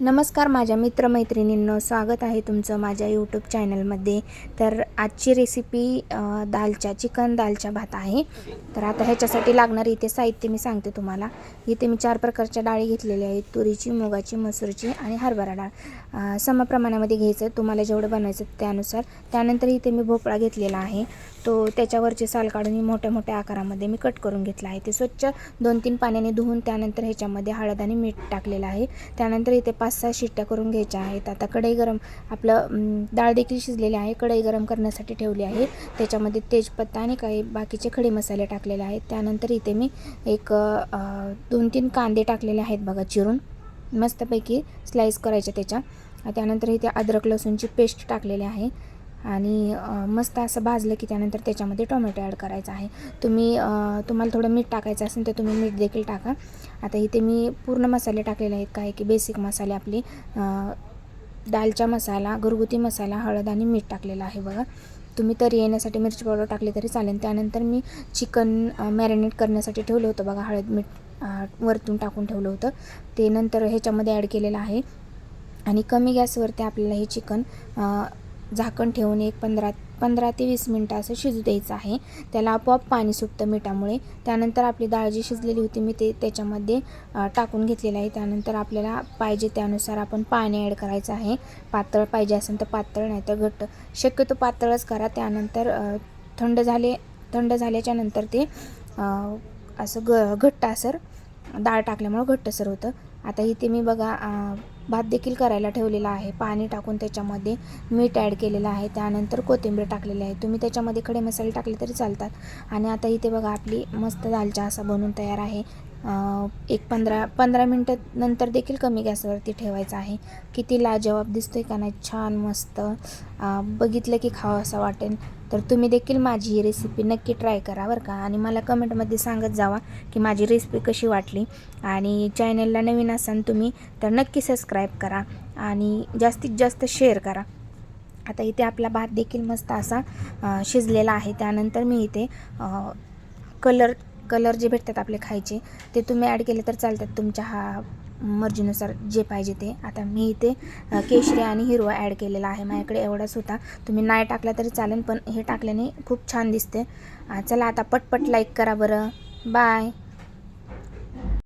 नमस्कार माझ्या मित्रमैत्रिणींनो स्वागत आहे तुमचं माझ्या यूट्यूब चॅनलमध्ये तर आजची रेसिपी दालच्या चिकन दालच्या भात आहे. तर आता ह्याच्यासाठी लागणारे इथे साहित्य मी सांगते तुम्हाला. इथे मी चार प्रकारच्या डाळी घेतलेल्या आहेत. तुरीची मुगाची मसूरची आणि हरभरा डाळ. सम समप्रमाणामध्ये घ्यायचं आहे. तुम्हाला जेवढं बनवायचं त्यानुसार. त्यानंतर इथे मी भोपळा घेतलेला आहे. तो त्याच्यावरचे साल काढून मी मोठ्या मोठ्या आकारामध्ये मी कट करून घेतला आहे. ते स्वच्छ दोन तीन पाण्याने धुवून त्यानंतर ह्याच्यामध्ये हळद आणि मीठ टाकलेलं आहे. त्यानंतर इथे पाच सहा शिट्ट्या करून घ्यायच्या आहेत. आता कढई गरम आपलं डाळ देखील शिजलेली आहे. कढई गरम करण्यासाठी ठेवली आहे. त्याच्यामध्ये तेजपत्ता आणि काही बाकीचे खडे मसाले टाकलेले आहेत. त्यानंतर इथे मी एक दोन तीन कांदे टाकलेले आहेत बघा चिरून. मस्तपैकी स्लाईस करायच्या त्याच्या. त्यानंतर इथे अद्रक लसूणची पेस्ट टाकलेली आहे. आणि मस्त असं भाजलं की त्यानंतर त्याच्यामध्ये टोमॅटो ॲड करायचा आहे. तुम्ही तुम्हाला थोडं मीठ टाकायचं असेल तर तुम्ही मीठ देखील टाका. आता इथे मी पूर्ण मसाले टाकलेले आहेत काय की बेसिक मसाले आपले दालचा मसाला घरगुती मसाला हळद आणि मीठ टाकलेलं आहे बघा. तुम्ही तरी येण्यासाठी मिरची पावडर टाकली तरी चालेल. त्यानंतर मी चिकन मॅरिनेट करण्यासाठी ठेवलं होतं बघा हळद मीठ वरतून टाकून ठेवलं होतं. ते नंतर ह्याच्यामध्ये ॲड केलेलं आहे. आणि कमी गॅसवरती आपल्याला हे चिकन झाकण ठेवून एक पंधरा पंधरा ते वीस मिनटं असं शिजू द्यायचं आहे. त्याला आपोआप पाणी सुटतं मिठामुळे. त्यानंतर आपली डाळ जी शिजलेली होती मी ते त्याच्यामध्ये टाकून घेतलेलं आहे. त्यानंतर आपल्याला पाहिजे त्यानुसार आपण पाणी ॲड करायचं आहे. पातळ पाहिजे असेल तर पातळ नाही तर घट्ट. शक्यतो पातळच करा. त्यानंतर थंड झाले थंड झाल्याच्यानंतर ते असं ग घट्टासर डाळ टाकल्यामुळं घट्टसर होतं. आता इथे मी बघा भात देखील करायला ठेवलेला आहे. पाणी टाकून त्याच्यामध्ये मीठ ॲड केलेलं आहे. त्यानंतर कोथिंबीर टाकलेली आहे. तुम्ही त्याच्यामध्ये खडे मसाले टाकले तरी चालतात. आणि आता इथे बघा आपली मस्त दालचा असा बनून तयार आहे. एक पंधरा पंधरा मिनटं नंतर देखील कमी गॅसवरती ठेवायचं आहे. किती लाजवाब दिसतोय का नाही? छान मस्त. बघितलं की खावं असं वाटेल. तर तुम्ही देखील माझी ही रेसिपी नक्की ट्राय करा बरं का. आणि मला कमेंटमध्ये सांगत जावा की माझी रेसिपी कशी वाटली. आणि चॅनलला नवीन असाल तुम्ही तर नक्की सबस्क्राईब करा. आणि जास्तीत जास्त शेअर करा. आता इथे आपला भात देखील मस्त असा शिजलेला आहे. त्यानंतर मी इथे कलर कलर जे भेटतात आपले खायचे ते तुम्ही ॲड केले तर चालतात तुमच्या हा मर्जीनुसार जे पाहिजे ते. आता मी इथे केशरी आणि हिरवा ॲड केलेला आहे. माझ्याकडे एवढाच होता. तुम्ही नाही टाकला तरी चालेल पण हे टाकल्याने खूप छान दिसते. चला आता पटपट लाईक करा बरं. बाय